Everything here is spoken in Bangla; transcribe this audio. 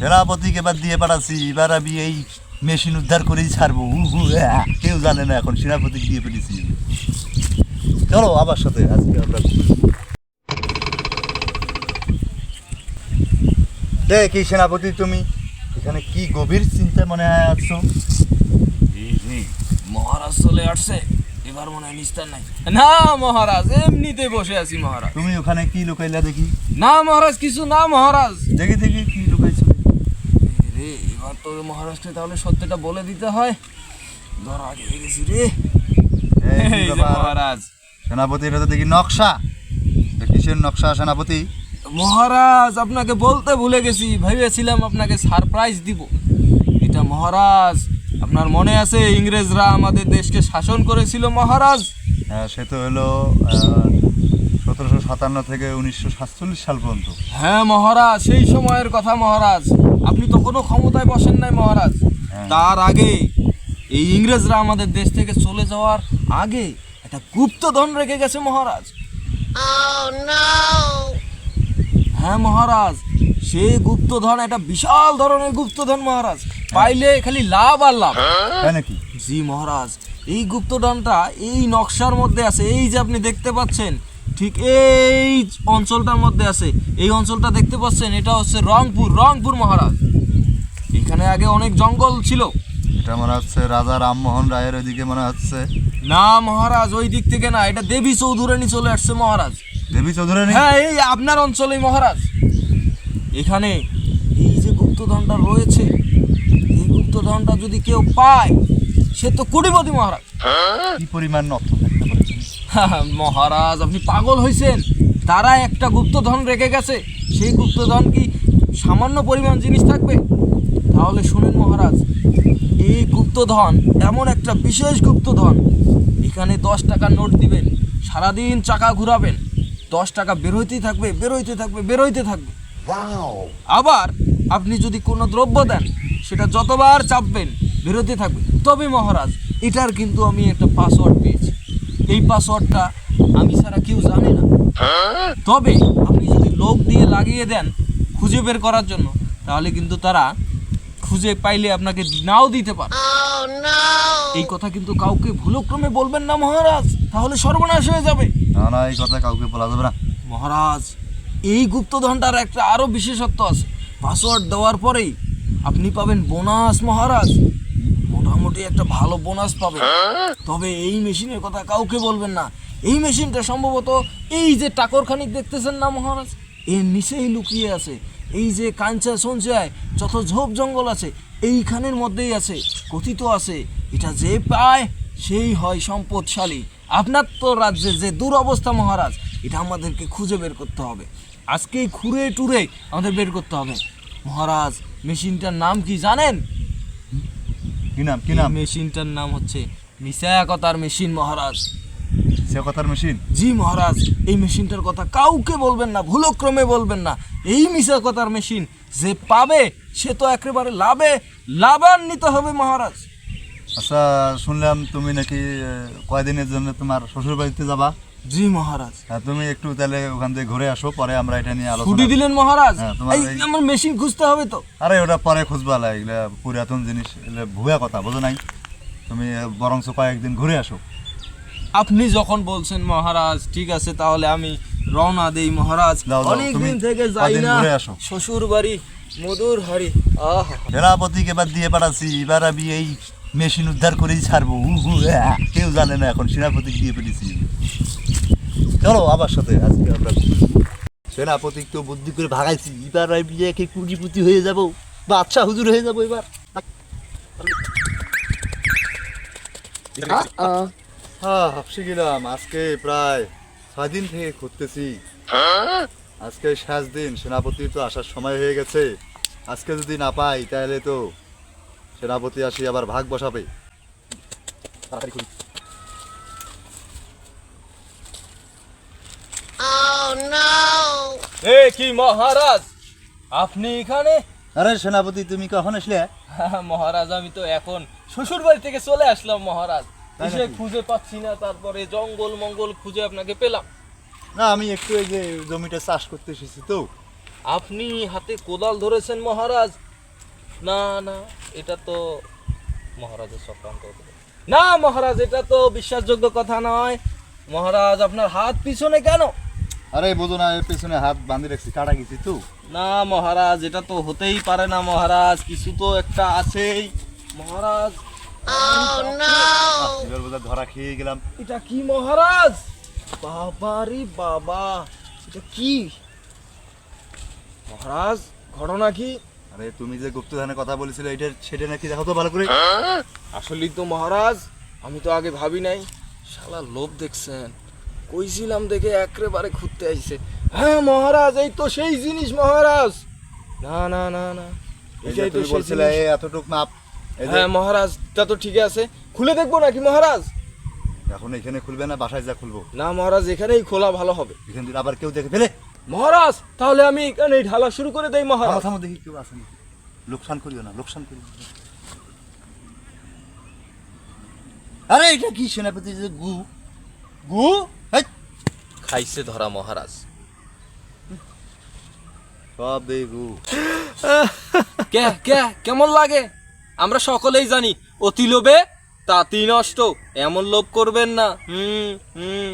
সেনাপতিকে এবার দিয়ে পাঠাচ্ছি। এবার আমি এই মেশিন উদ্ধার করেই ছাড়বো। কেউ জানে না এখন সেনাপতি দিয়ে পেরেছি চলো আমার সাথে আজকে আমরা দেখ সেনাপতি তুমি এখানে কি গভীর চিন্তা মনে হয় আছো? মহারাজ চলে আসছে। এবার মনে হয় নিস্তার নাই। না মহারাজ এমনিতে বসে আছি মহারাজ। তুমি ওখানে কি লুকাইলা দেখি? না মহারাজ কিছু না মহারাজ। দেখি দেখি কি লুকাইছো রে এবার তো মহারাজকে তাহলে সত্যটা বলে দিতে হয়। ধর আগে হয়ে গেছি রে। মহারাজ। সেনাপতি এটা তো দেখি নকশা। কিসের নকশা সেনাপতি? মহারাজ আপনাকে বলতে ভুলে গেছি। ভেবেছিলাম আপনাকে সারপ্রাইজ দিব। এটা মহারাজ আপনার মনে আছে? ইংরেজরা আমাদের দেশকে শাসন করেছিল মহারাজ? হ্যাঁ, সে তো হলো সতেরোশো সাতান্ন থেকে উনিশশো সাতচল্লিশ সাল পর্যন্ত। হ্যাঁ মহারাজ সেই সময়ের কথা মহারাজ। আপনি তো কোনো ক্ষমতায় বসেন নাই মহারাজ। হ্যাঁ। তার আগে এই ইংরেজরা আমাদের দেশ থেকে চলে যাওয়ার আগে একটা গুপ্তধন রেখে গেছে মহারাজ। হ্যাঁ মহারাজ সেই গুপ্তধন একটা বিশাল ধরনের গুপ্তধন মহারাজ। পাইলে খালি লাভ আর লাভ। নাকি? জি মহারাজ এই গুপ্তধনটা এই নকশার মধ্যে আছে। এই যে আপনি দেখতে পাচ্ছেন ঠিক এই অঞ্চলটার মধ্যে আছে। এই অঞ্চলটা দেখতে পাচ্ছেন এটা হচ্ছে রংপুর রংপুর মহারাজ। এখানে আগে অনেক জঙ্গল ছিল। এটা মনে হচ্ছে রাজা রামমোহন রায়ের ওইদিকে মনে হচ্ছে। না মহারাজ ওই দিক থেকে না এটা দেবী চৌধুরানী চলে আসছে মহারাজ। দেবী চৌধুরানী? হ্যাঁ এই আপনার অঞ্চলেই মহারাজ। এখানে এই যে গুপ্তধনটা রয়েছে এই গুপ্তধনটা যদি কেউ পায় সে তো কোটিপতি মহারাজ। কি পরিমাণ অর্থ? মহারাজ আপনি পাগল হয়েছেন তারা একটা গুপ্তধন রেখে গেছে। সেই গুপ্তধন কি সামান্য পরিমাণ জিনিস থাকবে? তাহলে শুনেন মহারাজ এই গুপ্তধন এমন একটা বিশেষ গুপ্তধন। এখানে দশ টাকা নোট দিবেন সারাদিন চাকা ঘুরাবেন। দশ টাকা বেরোইতেই থাকবে বেরোইতে থাকবে বেরোইতে থাকবে। আবার আপনি যদি কোনো দ্রব্য দেন সেটা যতবার চাপবেন বেরোতে থাকবে। তবে মহারাজ এটার কিন্তু আমি একটা পাসওয়ার্ড পেয়েছি। এই পাসওয়ার্ডটা আমি ছাড়া কেউ জানে না। তবে আপনি যদি লোক দিয়ে লাগিয়ে দেন খুঁজে বের করার জন্য তাহলে কিন্তু তারা খুঁজে পাইলে আপনাকে নাও দিতে পারে। এই কথা কিন্তু কাউকে ভুলক্রমে বলবেন না মহারাজ। তাহলে সর্বনাশ হয়ে যাবে। না না এই কথা কাউকে বলা যাবে না। মহারাজ এই গুপ্তধনটার একটা আরও বিশেষত্ব আছে। পাসওয়ার্ড দেওয়ার পরেই আপনি পাবেন বোনাস মহারাজ। মোটামুটি একটা ভালো বোনাস পাবেন তবে এই মেশিনের কথা কাউকে বলবেন না। এই মেশিনটা সম্ভবত এই যে টাকর খানিক দেখতেছেন না মহারাজ? এর নিচেই লুকিয়ে আছে। এই যে কাঞ্চা সঞ্চয় যত ঝোপ জঙ্গল আছে, এইখানের মধ্যেই আছে, কথিত আছে। এটা যে পায়, সেই হয় সম্পদশালী। আপনার তো রাজ্যে যে দুরবস্থা মহারাজ, এটা আমাদেরকে খুঁজে বের করতে হবে। আজকেই খুঁড়ে টুরে আমাদের বের করতে হবে। মহারাজ, মেশিনটার নাম কি জানেন? কি নাম কি নাম? মেশিনটার নাম হচ্ছে মিসায়াকতার মেশিন মহারাজ। সে মেশিন? জি মহারাজ এই মেশিনটার কথা কাউকে বলবেন না ভুলক্রমে বলবেন না। এই মিসাকতার মেশিন যে পাবে সে তো একেবারে লাভে লাভান্বিত হবে মহারাজ। আচ্ছা শুনলাম তুমি নাকি কয়দিনের জন্য তোমার শ্বশুর বাড়িতে যাবা? জি মহারাজ। হ্যাঁ, তুমি একটু তাহলে ওখান থেকে ঘুরে আসো পরে আমরা এটা নিয়ে ছুটি দিলেন মহারাজ? হ্যাঁ, তোমার এই এই- আমার মেশিন খুঁজতে হবে তো। আরে ওটা পরে খুঁজবা লা, এগুলা পুরাতন জিনিস এগুলা ভুয়া কথা বোঝো নাই? তুমি আহ, বরঞ্চ কয়েকদিন ঘুরে আসো। আপনি যখন বলছেন মহারাজ ঠিক আছে তাহলে আমি রওনা দেই মহারাজ। অনেক তুমি দিন থেকে যাই কদিন না ঘুরে আসো। শ্বশুর বাড়ি মধুর হাড়ি। আহা। সেনাপতিকে এবার দিয়ে পাঠাচ্ছি এবার আমি এই মেশিন উদ্ধার করেই ছাড়বো। উহু, আহ, কেউ জানে না এখন সেনাপতি দিয়ে পেরেছি চলো আমার সাথে আজকে আমরা সেনাপতি তো বুদ্ধি করে ভাগাইছি এবার আমি একে কুড়িপুতি হয়ে যাব বাচ্চা হুজুর হয়ে যাব এবার। হ্যাঁ হাফসে গেলাম আজকে প্রায় ছয় দিন থেকে খুঁজতেছি আজকে শেষ দিন সেনাপতি তো আসার সময় হয়ে গেছে। আজকে যদি না পাই তাহলে তো সেনাপতি আসি আবার ভাগ বসাবে। তাড়াতাড়ি করি। এ কি মহারাজ? আপনি এখানে? আরে সেনাপতি তুমি কখন আসলে? মহারাজ আমি তো এখন শ্বশুর বাড়ি থেকে চলে আসলাম মহারাজ। এসে খুঁজে পাচ্ছি না তারপরে জঙ্গল মঙ্গল খুঁজে আপনাকে পেলাম। না আমি একটু এই যে জমিটা চাষ করতে এসেছি তো। আপনি হাতে কোদাল ধরেছেন মহারাজ? না না এটা তো মহারাজের চক্রান্ত পারে। না মহারাজ এটা তো বিশ্বাসযোগ্য কথা নয়। মহারাজ আপনার হাত পিছনে কেন? আরে বোঝো না এর পেছনে হাত বাঁধে রাখছি কাটা গেছি তো। না মহারাজ এটা তো হতেই পারে না মহারাজ কিছু তো একটা আছেই। মহারাজ। বোধহয় ধরা খেয়ে গেলাম। এটা কি মহারাজ? বাবারি বাবা এটা কি? মহারাজ ঘটনা কি? আরে তুমি যে গুপ্তধনের কথা বলেছিলে এটা সেটা নাকি দেখো তো ভালো করে। আসলেই তো মহারাজ আমি তো আগে ভাবি নাই। শালা লোভ দেখছেন। কইছিলাম দেখে একেবারে ঘুরতে আইছে। হ্যাঁ মহারাজ এই তো সেই জিনিস মহারাজ। না না না না। এই যে এটাই তো বলছিলে এই এতটুক মাপ হ্যাঁ মহারাজ তা তো ঠিক আছে। খুলে দেখব নাকি মহারাজ? এখন এখানে খুলবে না বাসায় যা খুলবো। না মহারাজ এখানেই খোলা ভালো হবে। এখান থেকে আবার কেউ দেখে ফেলে? মহারাজ তাহলে আমি এখানে ঢালা শুরু করে দেই মহারাজ। থামো দেখি কেউ আসেনি লোকসান করিও না লোকসান করিও না। আরে এটা কি সেনাপতি যে গু? গু? খাইছে ধরা মহারাজ কে কেমন লাগে? আমরা সকলেই জানি অতি লোভে তাঁতি নষ্ট এমন লোভ করবেন না। হুম হুম।